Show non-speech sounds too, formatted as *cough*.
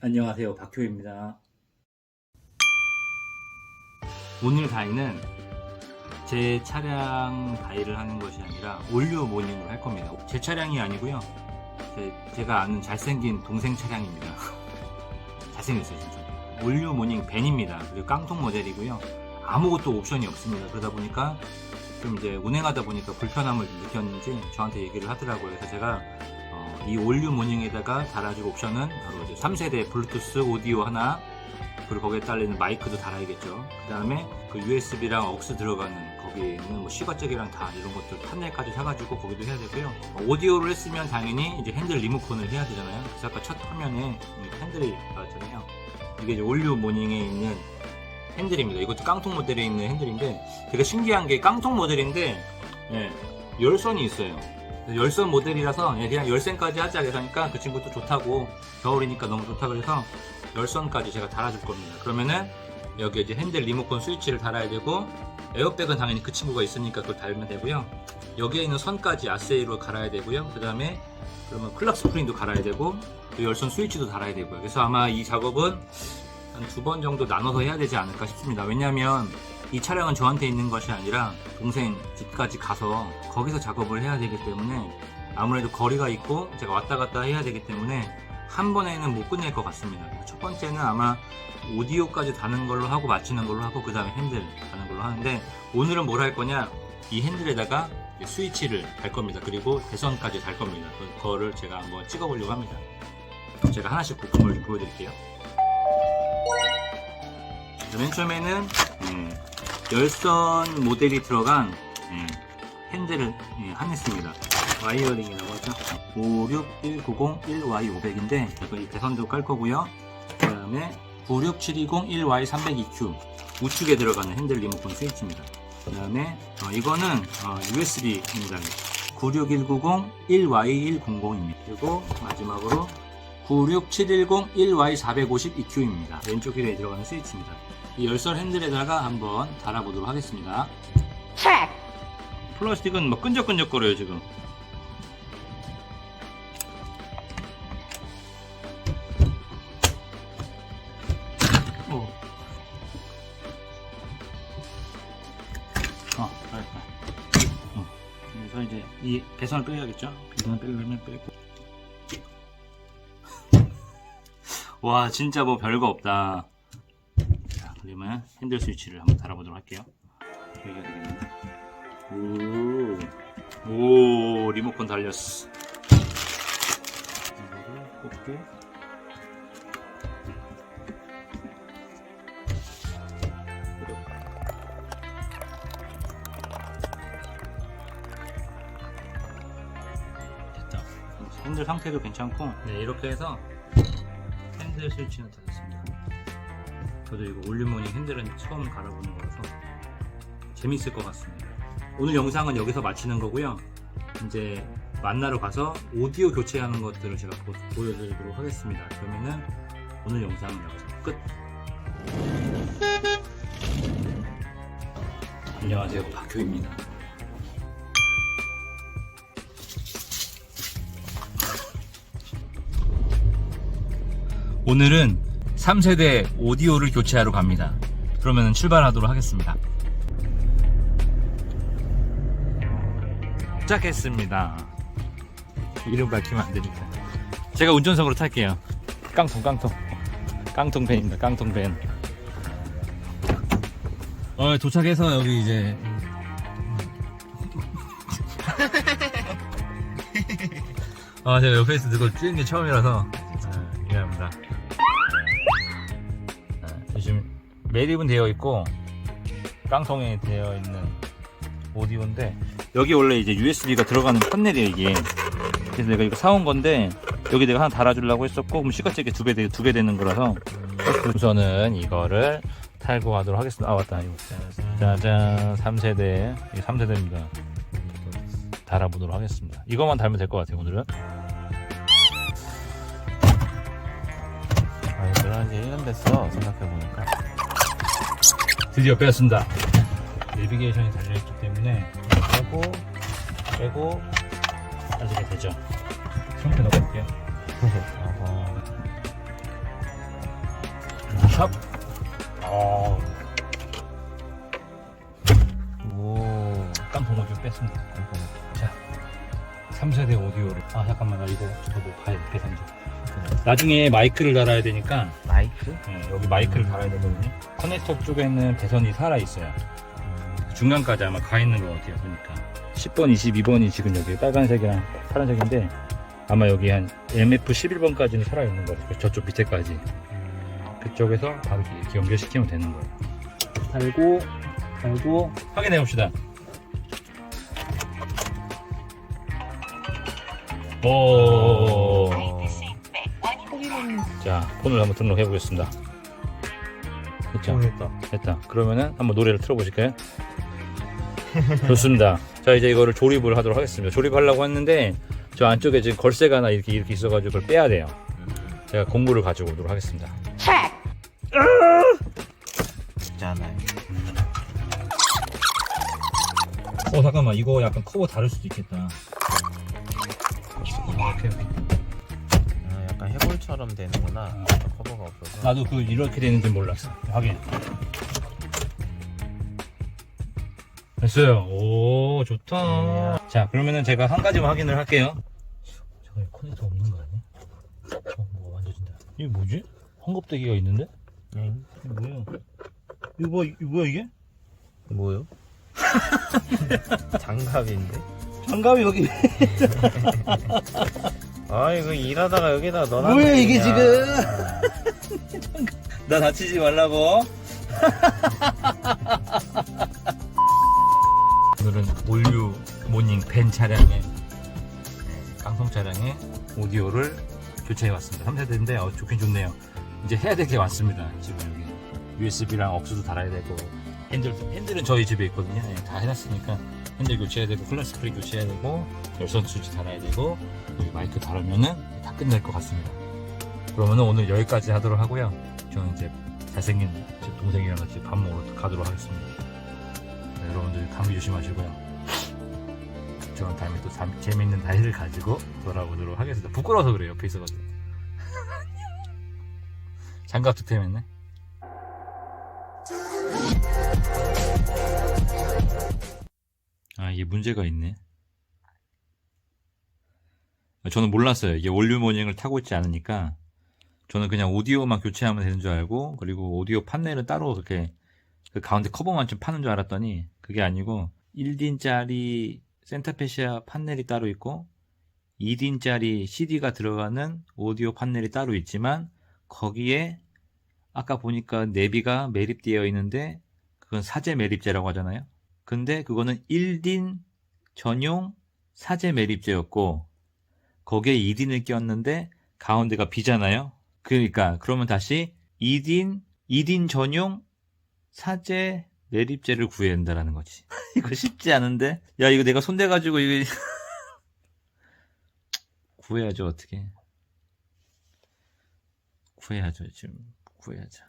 안녕하세요. 박효입니다. 오늘 다이는 제 차량 다이를 하는 것이 아니라 올류 모닝을 할 겁니다. 제 차량이 아니고요. 제, 제가 아는 잘생긴 동생 차량입니다. *laughs* 잘생겼어요 진짜. 올류 모닝 벤입니다. 그리고 깡통 모델이고요. 아무것도 옵션이 없습니다. 그러다 보니까 좀 이제 운행하다 보니까 불편함을 느꼈는지 저한테 얘기를 하더라고요. 그래서 제가 어, 이 올류 모닝에다가 달아줄 옵션은 바로 이제 3세대 블루투스 오디오 하나 그리고 거기에 딸리는 마이크도 달아야겠죠. 그 다음에 그 USB랑 억스 들어가는 거기에 있는 뭐 시거잭이랑 다 이런 것들 판넬까지 사가지고 거기도 해야 되고요. 어, 오디오를 했으면 당연히 이제 핸들 리모컨을 해야 되잖아요. 그래서 아까 첫 화면에 이 핸들이 나왔잖아요. 이게 이제 올류 모닝에 있는 핸들입니다. 이것도 깡통 모델에 있는 핸들인데 되게 신기한 게 깡통 모델인데 예, 열선이 있어요 열선 모델이라서 예, 그냥 열선까지 하자. 그러니까 그 친구도 좋다고 겨울이니까 너무 좋다. 그래서 열선까지 제가 달아줄 겁니다. 그러면은 여기 이제 핸들 리모컨 스위치를 달아야 되고 에어백은 당연히 그 친구가 있으니까 그걸 달면 되고요. 여기에 있는 선까지 아세이로 갈아야 되고요. 그 다음에 그러면 클럽 스프링도 갈아야 되고 또 열선 스위치도 달아야 되고요. 그래서 아마 이 작업은 한 두 번 정도 나눠서 해야 되지 않을까 싶습니다. 왜냐하면 이 차량은 저한테 있는 것이 아니라 동생 집까지 가서 거기서 작업을 해야 되기 때문에 아무래도 거리가 있고 제가 왔다 갔다 해야 되기 때문에 한 번에는 못 끝낼 것 같습니다. 첫 번째는 아마 오디오까지 다는 걸로 하고 마치는 걸로 하고 그 다음에 핸들 다는 걸로 하는데 오늘은 뭘 할 거냐 이 핸들에다가 스위치를 달 겁니다. 그리고 배선까지 달 겁니다. 그거를 제가 한번 찍어보려고 합니다. 제가 하나씩 부품을 좀 보여드릴게요. 맨 처음에는 음, 열선 모델이 들어간 예, 핸들을 예, 하냈습니다. 와이어링이라고 하죠. 56190-1Y500인데 이거 이 배선도 깔 거고요. 그 다음에 96720-1Y302Q 우측에 들어가는 핸들 리모컨 스위치입니다. 그 다음에 어, 이거는 USB입니다. 96190-1Y100입니다. 그리고 마지막으로 96710-1Y450EQ입니다. 왼쪽 휠에 들어가는 스위치입니다. 이 열선 핸들에다가 한번 달아보도록 하겠습니다. 플라스틱은 막 끈적끈적거려요 지금. 오. 어. 어. 그래서 이제 이 배선을 빼야겠죠? 배선을 빼려면 빼고. 와, 진짜 뭐 별거 없다. 자, 그러면 핸들 스위치를 한번 달아보도록 할게요. 여기가 되겠네. 오, 오, 리모컨 달렸어. 이거를 꽂고. 핸들 상태도 괜찮고, 네, 이렇게 해서 핸들 스위치는 닫았습니다. 저도 이거 올리모닝 핸들은 처음 갈아보는 거라서 재밌을 것 같습니다. 오늘 영상은 여기서 마치는 거고요. 이제 만나러 가서 오디오 교체하는 것들을 제가 보, 보여드리도록 하겠습니다. 그러면은 오늘 영상은 여기서 끝. 안녕하세요, 박효입니다. 오늘은 3세대 오디오를 교체하러 갑니다. 그러면 출발하도록 하겠습니다. 시작했습니다. 이름 밝히면 안 되니까. 제가 운전석으로 탈게요. 깡통, 깡통. 깡통 밴입니다. 깡통 밴. 어, 도착해서 여기 이제. *laughs* 아, 제가 옆에서 이거 찍은 게 처음이라서. 아, 미안합니다. 매립은 되어 있고, 깡통에 되어 있는 오디오인데, 여기 원래 이제 USB가 들어가는 판넬이에요 이게. 그래서 내가 이거 사온 건데 여기 내가 하나 달아주려고 했었고 그럼 시가책이 두배 두 배 되는 거라서 우선은 이거를 탈고 가도록 하겠습니다. 아 맞다. 이거. 짜잔. 3세대. 이게 3세대입니다. 달아보도록 하겠습니다. 이것만 달면 될 것 같아요 오늘은. 아 들어간 지 1년 됐어 생각해보니까 드디어 빼었습니다 내비게이션이 달려있기 때문에 빼고 빼고 따지게 되죠. 상태 넣어볼게요. 아하. 샵. 어, 오. 좀 뺐습니다. 자, 3세대 오디오를. 아, 잠깐만, 나 이거 저도 봐야 돼, 계산 좀. 나중에 마이크를 달아야 되니까, 마이크? 네, 여기 마이크를 달아야 되거든요. 커넥터 쪽에는 배선이 살아있어요. 중간까지 아마 가 있는 것 같아요, 보니까. 10번, 22번이 지금 여기 빨간색이랑 파란색인데, 아마 여기 한 MF 11번까지는 살아있는 것 같아요. 저쪽 밑에까지. 그쪽에서 바로 이렇게 연결시키면 되는 거예요. 달고, 달고, 확인해 봅시다. 오. 자, 폰을 한번 등록해 보겠습니다. 됐죠? 됐다. 됐다. 그러면은 한번 노래를 틀어보실까요? *laughs* 좋습니다. 자, 이제 이거를 조립을 하도록 하겠습니다. 조립하려고 했는데, 저 안쪽에 지금 걸쇠가 하나 이렇게, 이렇게 있어가지고 그걸 빼야 돼요. 제가 공구를 가지고 오도록 하겠습니다. 어, 잠깐만. 이거 약간 커버 다를 수도 있겠다. 이렇게, 이렇게. 아, 약간 해골처럼 되는구나. 커버가 없어서. 나도 그 이렇게 되는지 몰랐어. 확인. 됐어요. 오, 좋다. 자, 그러면은 제가 한 가지만 확인을 할게요. 저거 커넥터 없는 거 아니야? 저 뭐가 만져진다. 이게 뭐지? 헝겊대기가 있는데? 네. 이게 뭐야? 이거 뭐, 이거 뭐야 이게? 뭐요? *laughs* 장갑인데? 장갑이 여기. *laughs* 아 이거 일하다가 여기다 넣어놨네 뭐야, 이게 그냥. *laughs* 나 다치지 말라고. *laughs* 오늘은 올류 모닝 벤 차량의 네, 깡통 차량의 오디오를 교체해 왔습니다. 3세대인데 어, 좋긴 좋네요. 이제 해야 될 게 많습니다. 지금 여기 USB랑 억수도 달아야 되고 핸들 핸들은 저희 집에 있거든요. 네, 다 해놨으니까 핸들 교체해야 되고 플러스 프리 교체해야 되고 열선 수지 달아야 되고 마이크 달으면은 다 끝날 것 같습니다. 그러면은 오늘 여기까지 하도록 하고요. 저는 이제 잘생긴 제 동생이랑 같이 밥 먹으러 가도록 하겠습니다. 네, 여러분들 감기 조심하시고요. 저는 다음에 또 잠- 재밌는 다이를 가지고 돌아오도록 하겠습니다. 부끄러워서 그래요. 옆에 있어가지고. *laughs* 장갑 득템했네. 아, 이게 문제가 있네. 저는 몰랐어요. 이게 원류 모닝을 타고 있지 않으니까 저는 그냥 오디오만 교체하면 되는 줄 알고 그리고 오디오 판넬은 따로 그렇게 그 가운데 커버만 좀 파는 줄 알았더니 그게 아니고 1딘짜리 센터페시아 판넬이 따로 있고 2딘짜리 CD가 들어가는 오디오 판넬이 따로 있지만 거기에 아까 보니까 내비가 매립되어 있는데 그건 사제 매립제라고 하잖아요. 근데 그거는 1딘 전용 사제 매립제였고 거기에 2딘을 끼웠는데 가운데가 비잖아요. 그러니까 그러면 다시 2딘 2딘 전용 사제 매립제를 구해야 된다라는 거지. *laughs* 이거 쉽지 않은데. 야 이거 내가 손대 가지고 이거 *laughs* 구해야죠 어떻게. 구해야죠 지금 구해야죠.